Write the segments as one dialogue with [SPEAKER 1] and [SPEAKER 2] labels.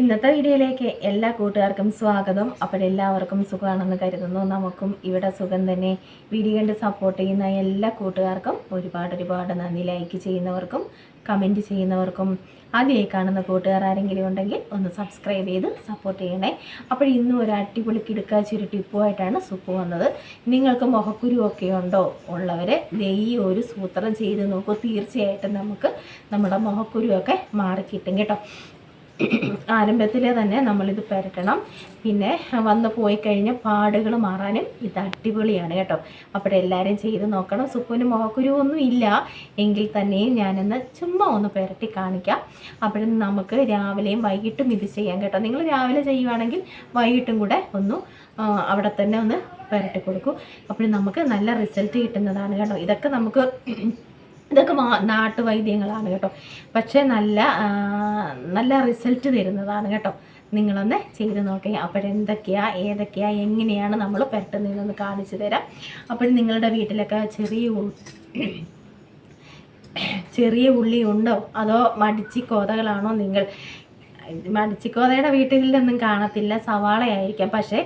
[SPEAKER 1] ഇന്നത്തെ വീഡിയോയിലേക്ക് എല്ലാ കൂട്ടുകാർക്കും സ്വാഗതം. അപ്പോൾ എല്ലാവർക്കും സുഖമാണെന്ന് കരുതുന്നു. നമുക്കും ഇവിടെ സുഖം തന്നെ. വീഡിയോ കണ്ട് സപ്പോർട്ട് ചെയ്യുന്ന എല്ലാ കൂട്ടുകാർക്കും ഒരുപാട് ഒരുപാട് നന്ദി. ലൈക്ക് ചെയ്യുന്നവർക്കും കമന്റ് ചെയ്യുന്നവർക്കും. ആദ്യമായി കാണുന്ന കൂട്ടുകാർ ആരെങ്കിലും ഉണ്ടെങ്കിൽ ഒന്ന് സബ്സ്ക്രൈബ് ചെയ്ത് സപ്പോർട്ട് ചെയ്യണേ. അപ്പോൾ ഇന്നും ഒരു അടിപൊളി കിടുക്കാച്ചൊരു ടിപ്പുമായിട്ടാണ് സുപ്പ് വന്നത്. നിങ്ങൾക്ക് മുഖക്കുരുവൊക്കെ ഉണ്ടോ? ഉള്ളവരെ നെയ്യ് ഒരു സൂത്രം ചെയ്ത് നോക്കൂ. തീർച്ചയായിട്ടും നമുക്ക് നമ്മുടെ മുഖക്കുരുവൊക്കെ മാറിക്കിട്ടും കേട്ടോ. ആരംഭത്തിലെ തന്നെ നമ്മളിത് പുരട്ടണം പിന്നെ വന്ന് പോയി കഴിഞ്ഞ പാടുകൾ മാറാനും ഇത് അടിപൊളിയാണ് കേട്ടോ. അപ്പോൾ എല്ലാവരും ചെയ്ത് നോക്കണം. സുപ്പുവിന് മുഖക്കുരുവൊന്നും ഇല്ല. എങ്കിൽ തന്നെയും ഞാനൊന്ന് ചുമ്മാ ഒന്ന് പുരട്ടി കാണിക്കാം. അപ്പോഴും നമുക്ക് രാവിലെയും വൈകിട്ടും ഇത് ചെയ്യാം കേട്ടോ. നിങ്ങൾ രാവിലെ ചെയ്യുവാണെങ്കിൽ വൈകിട്ടും കൂടെ ഒന്ന് അവിടെ തന്നെ ഒന്ന് പുരട്ടി കൊടുക്കും. അപ്പോഴും നമുക്ക് നല്ല റിസൾട്ട് കിട്ടുന്നതാണ് കേട്ടോ. ഇതൊക്കെ നമുക്ക് ഇതൊക്കെ നാട്ടുവൈദ്യങ്ങളാണ് കേട്ടോ. പക്ഷേ നല്ല നല്ല റിസൾട്ട് തരുന്നതാണ് കേട്ടോ. നിങ്ങളൊന്ന് ചെയ്ത് നോക്കി. അപ്പോഴെന്തൊക്കെയാ ഏതൊക്കെയാ എങ്ങനെയാണ് നമ്മൾ പുരട്ടുന്നതെന്ന് കാണിച്ചു തരാം. അപ്പോൾ നിങ്ങളുടെ വീട്ടിലൊക്കെ ചെറിയ ചെറിയ ഉള്ളി ഉണ്ടോ? അതോ മടിച്ചിക്കോതകളാണോ നിങ്ങൾ? മടിച്ചിക്കോതയുടെ വീട്ടിലൊന്നും കാണത്തില്ല. സവാളയായിരിക്കാം. പക്ഷേ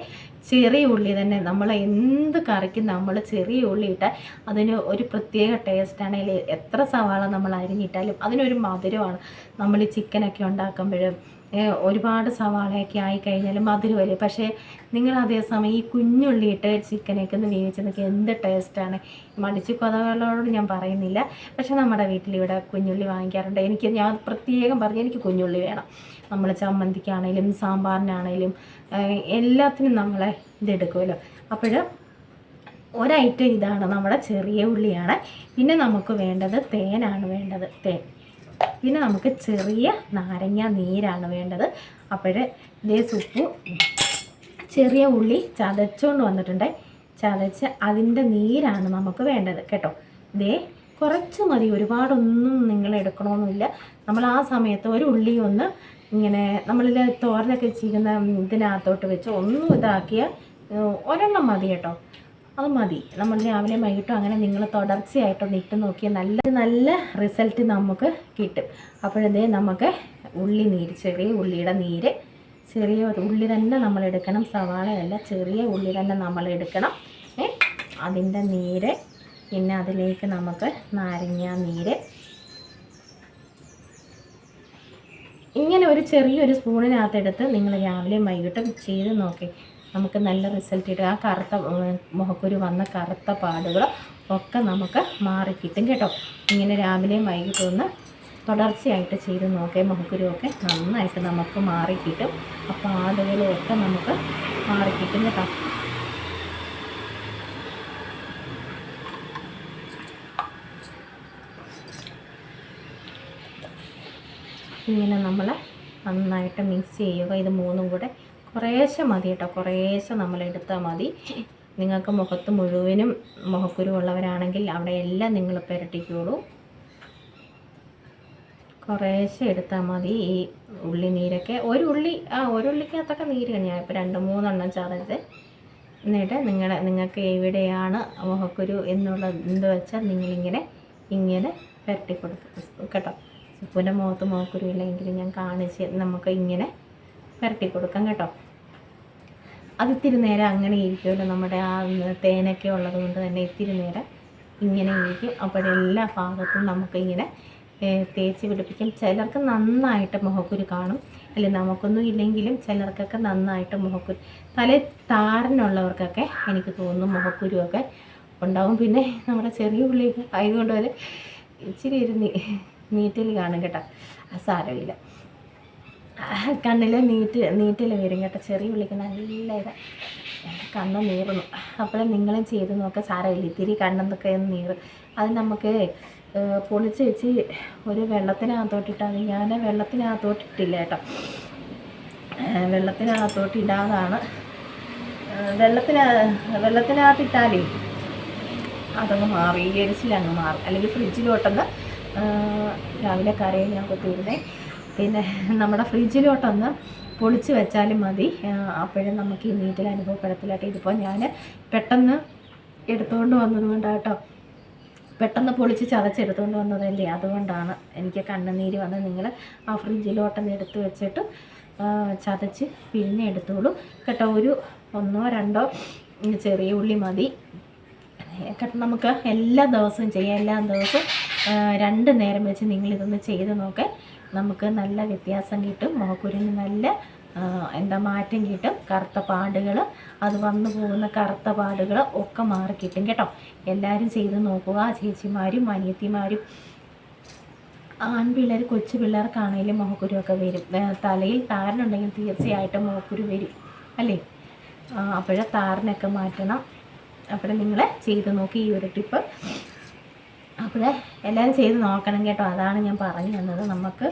[SPEAKER 1] ചെറിയ ഉള്ളി തന്നെ നമ്മൾ എന്ത് കറിക്കും നമ്മൾ ചെറിയ ഉള്ളി ഇട്ടാൽ അതിന് ഒരു പ്രത്യേക ടേസ്റ്റാണ് അല്ലെങ്കിൽ എത്ര സവാള നമ്മൾ അരിഞ്ഞിട്ടാലും അതിനൊരു മധുരമാണ്. നമ്മൾ ചിക്കനൊക്കെ ഉണ്ടാക്കുമ്പോഴും ഒരുപാട് സവാളയൊക്കെ ആയിക്കഴിഞ്ഞാൽ വലിയ പക്ഷേ നിങ്ങൾ അതേസമയം ഈ കുഞ്ഞുള്ളി ഇട്ട് ചിക്കനൊക്കെ ഒന്ന് വേവിച്ചതൊക്കെ എന്ത് ടേസ്റ്റാണ്? മടിച്ച് കൊതകളോട് ഞാൻ പറയുന്നില്ല. പക്ഷേ നമ്മുടെ വീട്ടിൽ ഇവിടെ കുഞ്ഞുള്ളി വാങ്ങിക്കാറുണ്ട്. എനിക്ക് ഞാൻ പ്രത്യേകം പറഞ്ഞു എനിക്ക് കുഞ്ഞുള്ളി വേണം. നമ്മൾ ചമ്മന്തിക്കാണേലും സാമ്പാറിനാണേലും എല്ലാത്തിനും നമ്മളെ ഇതെടുക്കുമല്ലോ അപ്പോൾ ഒരൈറ്റം ഇതാണ് നമ്മുടെ ചെറിയ ഉള്ളിയാണ്. പിന്നെ നമുക്ക് വേണ്ടത് തേനാണ് വേണ്ടത്. തേൻ. പിന്നെ നമുക്ക് ചെറിയ നാരങ്ങ നീരാണ് വേണ്ടത്. അപ്പോൾ ഇതേ സുപ്പു ചെറിയ ഉള്ളി ചതച്ചുകൊണ്ട് വന്നിട്ടുണ്ട്. ചതച്ച് അതിന്റെ നീരാണ് നമുക്ക് വേണ്ടത് കേട്ടോ. ഇതേ കുറച്ച് മതി ഒരുപാടൊന്നും നിങ്ങൾ എടുക്കണമെന്നില്ല നമ്മൾ ആ സമയത്ത് ഒരു ഉള്ളി ഒന്ന് ഇങ്ങനെ നമ്മളിൽ തോരനൊക്കെ ചെയ്യുന്ന ഇതിനകത്തോട്ട് വെച്ച് ഒന്നും ഇതാക്കിയ ഒരെണ്ണം മതി കേട്ടോ. അത് മതി. നമ്മൾ രാവിലെ വൈകിട്ടും അങ്ങനെ നിങ്ങൾ തുടർച്ചയായിട്ടൊന്ന് ഇട്ട് നോക്കിയാൽ നല്ല നല്ല റിസൾട്ട് നമുക്ക് കിട്ടും. അപ്പോഴതേ നമുക്ക് ഉള്ളി നീര് ചെറിയ ഉള്ളിയുടെ നീര് ചെറിയ ഉള്ളി തന്നെ നമ്മൾ എടുക്കണം. സവാളയല്ല ചെറിയ ഉള്ളി തന്നെ നമ്മൾ എടുക്കണം. അതിന്റെ നീര് പിന്നെ അതിലേക്ക് നമുക്ക് നാരങ്ങ നീര്. ഇങ്ങനെ ഒരു ചെറിയൊരു സ്പൂണിനകത്തെടുത്ത് നിങ്ങൾ രാവിലെയും വൈകിട്ടും ചെയ്ത് നോക്കി. നമുക്ക് നല്ല റിസൾട്ട് കിട്ടും. ആ കറുത്ത മുഖക്കുരു വന്ന കറുത്ത പാടുകൾ ഒക്കെ നമുക്ക് മാറിക്കിട്ടും കേട്ടോ ഇങ്ങനെ രാവിലെയും വൈകിട്ടും ഒന്ന് തുടർച്ചയായിട്ട് ചെയ്ത് നോക്കിയ മുഖക്കുരുവൊക്കെ നന്നായിട്ട് നമുക്ക് മാറിക്കിട്ടും ആ പാടുകളും ഒക്കെ നമുക്ക് മാറിക്കിട്ടും കേട്ടോ ഇങ്ങനെ നമ്മൾ നന്നായിട്ട് മിക്സ് ചെയ്യുക. ഇത് മൂന്നും കൂടെ കുറേശ്ശെ മതി കേട്ടോ. കുറേശ്ശെ നമ്മൾ എടുത്താൽ മതി. നിങ്ങൾക്ക് മുഖത്ത് മുഴുവനും മുഖക്കുരു ഉള്ളവരാണെങ്കിൽ അവിടെ എല്ലാം നിങ്ങൾ പുരട്ടിക്കോളൂ. കുറേശ്ശെ എടുത്താൽ മതി ഈ ഉള്ളി നീരൊക്കെ. ഒരു ഉള്ളി ആ ഒരു ഉള്ളിക്കകത്തൊക്കെ നീര് ഞാൻ ഇപ്പോൾ രണ്ട് മൂന്നെണ്ണം ചതച്ച് എന്നിട്ട് നിങ്ങളുടെ നിങ്ങൾക്ക് എവിടെയാണ് മുഖക്കുരു എന്നുള്ളത് എന്ത് വെച്ചാൽ നിങ്ങളിങ്ങനെ ഇങ്ങനെ പുരട്ടി കൊടുക്കും. കേട്ടോ. സുപ്പൂന്റെ മുഖത്ത് മുഖക്കുരു ഇല്ലെങ്കിൽ ഞാൻ കാണിച്ച് നമുക്ക് ഇങ്ങനെ പുരട്ടി കൊടുക്കാം കേട്ടോ. അത് ഇത്തിരി നേരം അങ്ങനെ ഇരിക്കുമല്ലോ നമ്മുടെ ആ തേനൊക്കെ ഉള്ളത് കൊണ്ട് തന്നെ ഇത്തിരി നേരം ഇങ്ങനെ ഇരിക്കും. അപ്പോഴെല്ലാ ഭാഗത്തും നമുക്കിങ്ങനെ തേച്ച് പിടിപ്പിക്കും. ചിലർക്ക് നന്നായിട്ട് മുഖക്കുരു കാണും. അല്ലെ നമുക്കൊന്നും ഇല്ലെങ്കിലും ചിലർക്കൊക്കെ നന്നായിട്ട് മുഖക്കുരു തല താരനുള്ളവർക്കൊക്കെ എനിക്ക് തോന്നുന്നു മുഖക്കുരുവൊക്കെ ഉണ്ടാവും. പിന്നെ നമ്മുടെ ചെറിയ ഉള്ളി ആയതുകൊണ്ട് വരെ ഇച്ചിരി ഇരുന്ന് നീറ്റിൽ കാണും കേട്ടോ. സാരമില്ല. കണ്ണിൽ നീറ്റ് നീറ്റിൽ വരും കേട്ടോ. ചെറിയ ഉള്ളിക്ക് നല്ല ഇത്. കണ്ണ് നീറുന്നു. അപ്പോൾ നിങ്ങളും ചെയ്ത് നോക്കുക സാരമില്ല ഇത്തിരി കണ്ണെന്നൊക്കെ ഒന്ന് നീറും. അത് നമുക്ക് പൊളിച്ച് വെച്ച് ഒരു വെള്ളത്തിനകത്തോട്ടിട്ടാൽ ഞാൻ വെള്ളത്തിനകത്തോട്ടിട്ടില്ല കേട്ടോ. വെള്ളത്തിനകത്തോട്ടിടാതാണ്. വെള്ളത്തിന് വെള്ളത്തിനകത്തിട്ടാലേ അതങ്ങ് മാറി ഈ എരിച്ചിലങ്ങ് മാറും. അല്ലെങ്കിൽ ഫ്രിഡ്ജിലോട്ടൊന്ന് രാവിലെ കറിയും ഞാൻ കുത്തിയിരുന്നേ. പിന്നെ നമ്മുടെ ഫ്രിഡ്ജിലോട്ടൊന്ന് പൊളിച്ച് വെച്ചാലും മതി. അപ്പോഴും നമുക്ക് ഈ നീറ്റിൽ അനുഭവപ്പെടത്തില്ല ഇതിപ്പോൾ ഞാൻ പെട്ടെന്ന് എടുത്തുകൊണ്ട് വന്നത് കൊണ്ടാട്ടോ. പെട്ടെന്ന് പൊളിച്ച് ചതച്ചെടുത്തുകൊണ്ട് വന്നതല്ലേ? അതുകൊണ്ടാണ് എനിക്ക് കണ്ണുനീര് വന്ന് നിങ്ങൾ ആ ഫ്രിഡ്ജിലോട്ടൊന്ന് എടുത്ത് വെച്ചിട്ട് ചതച്ച് പിന്നെ പിഴിഞ്ഞെടുത്തോളൂ കേട്ടോ ഒരു ഒന്നോ രണ്ടോ ചെറിയ ഉള്ളി മതി. കേട്ടോ നമുക്ക് എല്ലാ ദിവസവും ചെയ്യാം. എല്ലാ ദിവസവും രണ്ട് നേരം വെച്ച് നിങ്ങളിതൊന്ന് ചെയ്ത് നോക്ക്. നമുക്ക് നല്ല വ്യത്യാസം കിട്ടും മോക്കുരിന് നല്ല എന്താ മാറ്റം കിട്ടും കറുത്ത പാടുകൾ അത് വന്നു പോകുന്ന കറുത്ത പാടുകൾ ഒക്കെ മാറി കിട്ടും കേട്ടോ. എല്ലാവരും ചെയ്ത് നോക്കുക ചേച്ചിമാരും അനിയത്തിമാരും. ആൺപിള്ളേർ കൊച്ചു പിള്ളേർക്കാണെങ്കിലും മുഖക്കുരുവൊക്കെ വരും. തലയിൽ താരനുണ്ടെങ്കിൽ തീർച്ചയായിട്ടും മുഖക്കുരു വരും അല്ലേ? അപ്പോഴേ താരനൊക്കെ മാറ്റണം. അപ്പോൾ നിങ്ങൾ ചെയ്ത് നോക്കി ഈ ഒരു ടിപ്പ്. അപ്പോൾ എല്ലാവരും ചെയ്ത് നോക്കണം കേട്ടോ. അതാണ് ഞാൻ പറഞ്ഞു തന്നത്. നമുക്ക്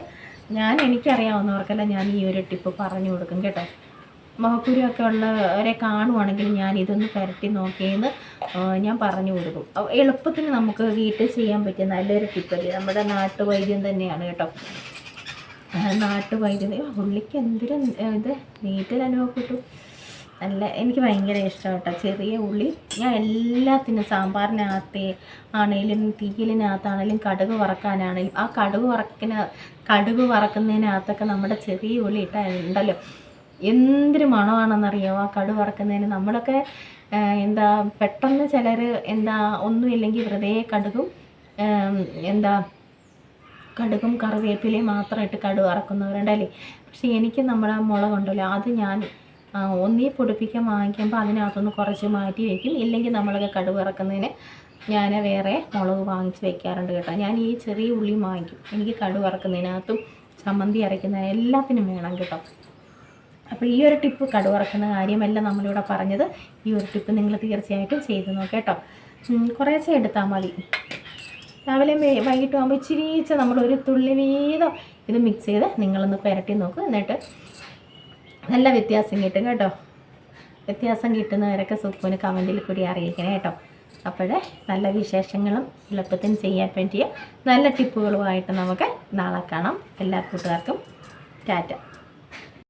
[SPEAKER 1] ഞാൻ എനിക്കറിയാവുന്നവർക്കെല്ലാം ഞാൻ ഈ ഒരു ടിപ്പ് പറഞ്ഞു കൊടുക്കും കേട്ടോ. മുഖക്കുരുവൊക്കെ ഉള്ളവരെ കാണുവാണെങ്കിൽ ഞാൻ ഇതൊന്ന് പുരട്ടി നോക്കിയെന്ന് ഞാൻ പറഞ്ഞു കൊടുക്കും. എളുപ്പത്തിൽ നമുക്ക് വീട്ടിൽ ചെയ്യാൻ പറ്റിയ നല്ലൊരു ടിപ്പല്ലേ നമ്മുടെ നാട്ടുവൈദ്യം തന്നെയാണ് കേട്ടോ. നാട്ടുവൈദ്യം. പുള്ളിക്ക് എന്തൊരു ഇത് നീറ്റിൽ അനുഭവപ്പെട്ടു. നല്ല എനിക്ക് ഭയങ്കര ഇഷ്ടം കേട്ടോ ചെറിയ ഉള്ളി ഞാൻ എല്ലാത്തിനും സാമ്പാറിനകത്തെ ആണേലും തീയലിനകത്താണേലും കടുക് വറക്കാനാണേലും ആ കടുക് വറക്കിന കടുക് വറക്കുന്നതിനകത്തൊക്കെ നമ്മുടെ ചെറിയ ഉള്ളി ഇട്ടാൽ ഉണ്ടല്ലോ. എന്തൊരു മണമാണെന്നറിയാമോ ആ കടുക് വറക്കുന്നതിന്? നമ്മളൊക്കെ എന്താ പെട്ടെന്ന് ചിലർ എന്താ ഒന്നുമില്ലെങ്കിൽ വെറുതെ കടുകും എന്താ കടുകും കറിവേപ്പിലയും മാത്രമായിട്ട് കടുക് വറക്കുന്നവരുണ്ടല്ലേ? പക്ഷേ എനിക്ക് നമ്മുടെ മുളകുണ്ടല്ലോ അത് ഞാൻ ഒന്നീ പൊടിപ്പിക്കാൻ വാങ്ങിക്കുമ്പോൾ അതിനകത്തുനിന്ന് കുറച്ച് മാറ്റി വയ്ക്കും ഇല്ലെങ്കിൽ നമ്മളൊക്കെ കടുവ് ഇറക്കുന്നതിന് ഞാൻ വേറെ മുളക് വാങ്ങിച്ച് വെക്കാറുണ്ട് കേട്ടോ. ഞാൻ ഈ ചെറിയ ഉള്ളി വാങ്ങിക്കും. എനിക്ക് കടുവ് ഇറക്കുന്നതിനകത്തും ചമ്മന്തി അരയ്ക്കുന്ന എല്ലാത്തിനും വേണം കേട്ടോ. അപ്പോൾ ഈ ഒരു ടിപ്പ് കടുക് ഇറക്കുന്ന കാര്യമല്ല നമ്മളിവിടെ പറഞ്ഞത് ഈ ഒരു ടിപ്പ് നിങ്ങൾ തീർച്ചയായിട്ടും ചെയ്ത് നോക്കാം കേട്ടോ. ഉം, കുറേശ്ശെ എടുത്താൽ മതി. രാവിലെ വൈകിട്ട് ആകുമ്പോൾ ഇച്ചിരിച്ച നമ്മൾ ഒരു തുള്ളി വീതം ഇത് മിക്സ് ചെയ്ത് നിങ്ങളൊന്ന് പുരട്ടി നോക്കും. എന്നിട്ട് നല്ല വ്യത്യാസം കിട്ടും കേട്ടോ. വ്യത്യാസം കിട്ടുന്നവരൊക്കെ സുപ്പുവിന് കമന്റിൽ കൂടി അറിയിക്കണേ കേട്ടോ. അപ്പോൾ നല്ല വിശേഷങ്ങളും എളുപ്പത്തിന് ചെയ്യാൻ പറ്റിയ നല്ല ടിപ്പുകളുമായിട്ട് നമുക്ക് നാളെ കാണാം. എല്ലാ കൂട്ടുകാർക്കും ടാറ്റ.